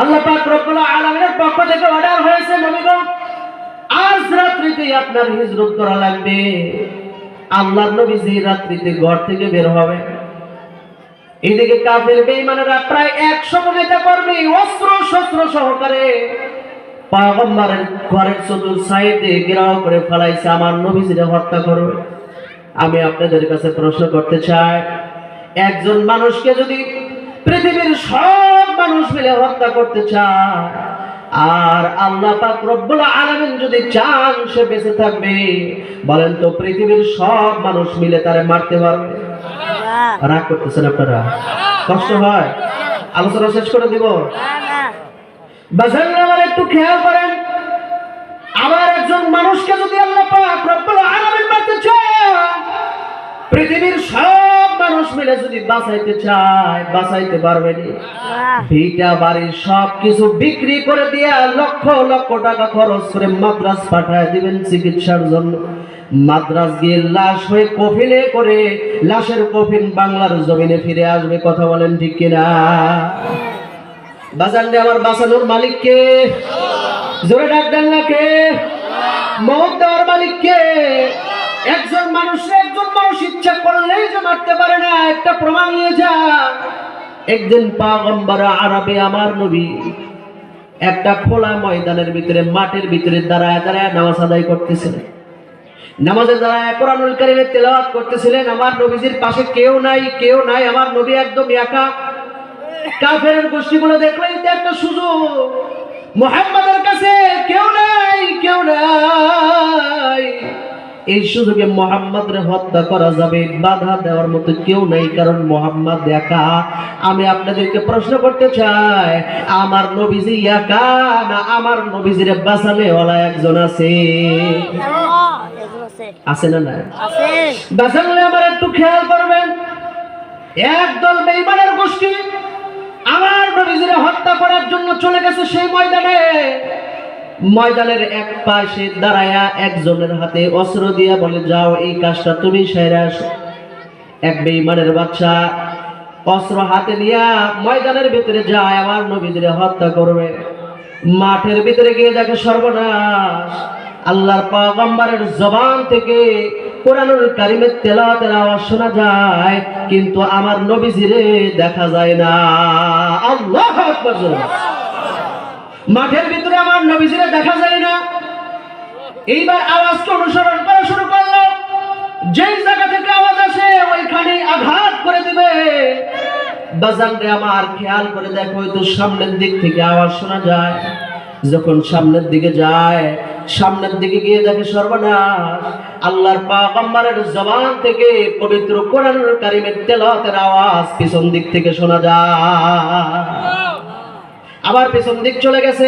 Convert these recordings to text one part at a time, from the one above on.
আল্লাহ পাক রব্বুল আলামিনের পক্ষ অর্ডার হয়েছে আজ আপনার হিজরত করা লাগবে। রাত্রিতে ঘর থেকে হবে। এদিকে প্রায় অস্ত্র শস্ত্র সহকারে ঘরের চতুর সাইডে করে ফেলাইছে। আমার নবীজিরে হত্যা করবে। আমি আপনাদের কাছে প্রশ্ন করতে চাই, একজন মানুষকে যদি পৃথিবীর সব মানুষ মিলে হত্যা করতে চায়। আর আল্লাহ পাক রব্বুল আলামিন যদি চান সে বেঁচে থাকবে বলেন তো পৃথিবীর সব মানুষ মিলে তারে মারতে পারবে? রাগ করতেছেন আপনারা? কষ্ট হয়? আলোচনা শেষ করে দিব? বাজার আমার একটু খেয়াল করেন। আমার একজন মানুষকে যদি আল্লাহ পাক রব্বুল আলামিন মারতে চায় পৃথিবীর সব মিলে যদি বাঁচাইতে চায় বাঁচাইতে পারবে ভিটা বাড়ির সব কিছু বিক্রি করে দিয়া লক্ষ লক্ষ টাকা খরচ করে মাদ্রাস পাঠায় দিবেন চিকিৎসার জন্য। মাদ্রাস গিয়ে লাশ হয়ে কফিনে করে লাশের কফিন বাংলার জমিনে ফিরে আসবে কথা বলেন ঠিক কিনা? বাজার দিয়ে আমার বাঁচানোর মালিককে জোরে ডাক দেন না কে? মহৎ দেওয়ার মালিককে একজন মানুষ একজন মানুষ ইচ্ছা করলেই যে মারতে পারে না, একটা প্রমাণ নিয়ে যা। একদিন পাগম্বর আরবে আমার নবী একটা খোলা ময়দানের ভিতরে, মাঠের ভিতরে দাঁড়ায় দাঁড়ায় নামাজ আদায় করতেছিলেন। নামাজে দাঁড়ায় কোরআনুল কারিমের তেলাওয়াত করতেছিলেন, আমার নবীজির পাশে কেউ নাই কেউ নাই, আমার নবী একদম একা। কাফেরের গোষ্ঠীগুলো দেখলেই তো একটা সুযোগ। মোহাম্মদের কাছে কেউ নাই কেউ নাই। এই সুযোগে মোহাম্মদরে হত্যা করা যাবে বাধা দেওয়ার মতো কেউ নাই কারণ মোহাম্মদ একা। আমি আপনাদেরকে প্রশ্ন করতে চাই আমার নবীজি একা না আমার নবীজির বাঁচালে ওলা একজন আছে? আছে না না বাঁচালে আমার একটু খেয়াল করবেন একদল বেইমানের গোষ্ঠী আমার নবীজিরে হত্যা করার জন্য চলে গেছে সেই ময়দানে। ময়দানের এক পাশে দাঁড়ায়া একজনের হাতে অস্ত্র দিয়া বলে, যাও, এই কাজটা তুমি সেরে এক বেইমানের বাচ্চা অস্ত্র হাতে নিয়া ময়দানের ভিতরে যায় আমার নবীজিরে হত্যা করবে। মাঠের ভিতরে গিয়ে দেখে সর্বনাশ। আল্লাহর পাগম্বরের জবান থেকে কোরআনুল কারিমের তেলাওয়াতের আওয়াজ শোনা যায়, কিন্তু আমার নবীজিরে দেখা যায় না। আল্লাহ আকবার। মাঠের ভিতরে আমার নবীজিরে দেখা যায় না। এইবার আওয়াজকে অনুসরণ করা শুরু করল। যেই জায়গা থেকে আওয়াজ আসে ওইখানে আঘাত করে দিবে। বাজানরে আমার খেয়াল করে দেখো তো সামনের দিক থেকে আওয়াজ শোনা যায়। যখন সামনের দিকে যায়, সামনের দিকে গিয়ে দেখে সর্বনাশ। আল্লাহর পাগম্বরের জবান থেকে পবিত্র কোরআনুল কারিমের তেলাওয়াতের আওয়াজ পিছন দিক থেকে শোনা যায়। আবার পিছন দিক চলে গেছে।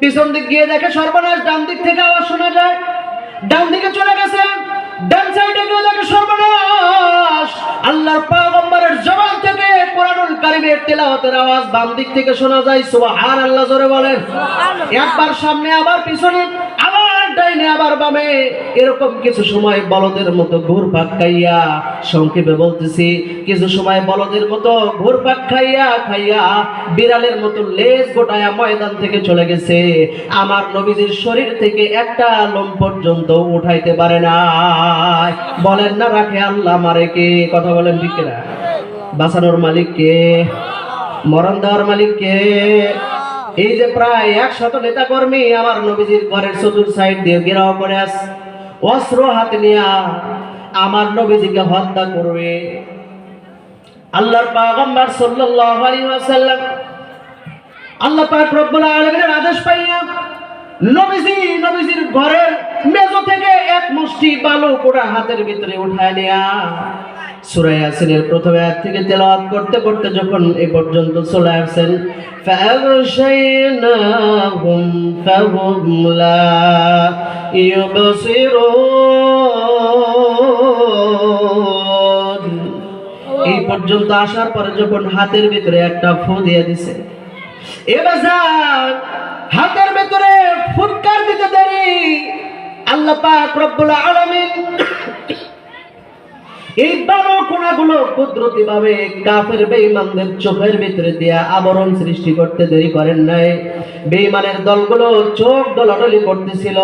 পিছন দিক গিয়ে দেখে সর্বনাশ ডান দিক থেকে আওয়াজ শোনা যায়। ডান দিকে চলে গেছে ডান সাইডে গিয়ে দেখে সর্বনাশ। আল্লাহর পাগম্বরের জবান থেকে কোরআনুল কারিমের তেলাওয়াতের আওয়াজ বাম দিক থেকে শোনা যায়। সুবহান আল্লাহ জোরে বলেন। একবার সামনে আবার পিছনে। আবার ডাইনে আবার বামে। এরকম কিছু সময় বলদের মতো ঘুর পাক খাইয়া সংক্ষেপে বলতেছি, কিছু সময় বলদের মতো ঘুর পাক খাইয়া খাইয়া বিড়ালের মতো লেজ গোটায়া ময়দান থেকে চলে গেছে। আমার নবীজির শরীর থেকে একটা লোম পর্যন্ত উঠাইতে পারে না বলেন না রাখে আল্লাহ মারে কে? কথা বলেন ঠিক না বাঁচানোর মালিক কে? মরণ দেওয়ার মালিক কে? এই যে প্রায় একশত নেতা কর্মী আমার নবীজির ঘরের চতুর সাইড দিয়ে ঘেরাও করে আস, অস্ত্র হাতে নিয়া আমার নবীজিকে হত্যা করবে। আল্লাহর পাগম্বর সাল্লাল্লাহু আলাইহি ওয়াসাল্লাম আল্লাহ পাক রব্বুল আলামিনের আদেশ পাইয়া নবীজি, নবীজির ঘরের মেজো থেকে এক মুষ্টি বালু কোড়া হাতের ভিতরে উঠায় নেয়া সূরা ইয়াসিনের প্রথম আয়াত থেকে তেলাওয়াত করতে করতে যখন এই পর্যন্ত চলে আসেন فَأَغْشَيْنَاهُمْ فَهُمْ لَا يُبْصِرُونَ এই পর্যন্ত আসার পরে যখন হাতের ভিতরে একটা ফু দিয়ে দিছে এবার হাতের ভিতরে ফুটকার দিতে দেরি আল্লাহ পাক রব্বুল আলামিন এই বারো কোনাগুলো কুদরতি ভাবে কাফের বেঈমানদের চোখের ভিতরে দিয়া আবরণ সৃষ্টি করতে দেরি করেন নাই। বেঈমানের দলগুলো চোখ দলাদলি করতেছিল।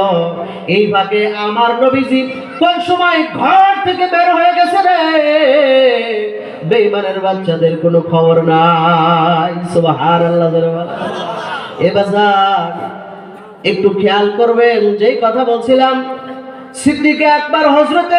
এই ভাগে আমার নবীজি কোন সময় ঘর থেকে বের হয়ে গেছে রে। বেঈমানের বাচ্চাদের কোনো খবর নাই। সুবহানাল্লাহ এবার একটু খেয়াল করবেন, যেই কথা বলছিলাম, সিদ্দিকে একবার হজরতে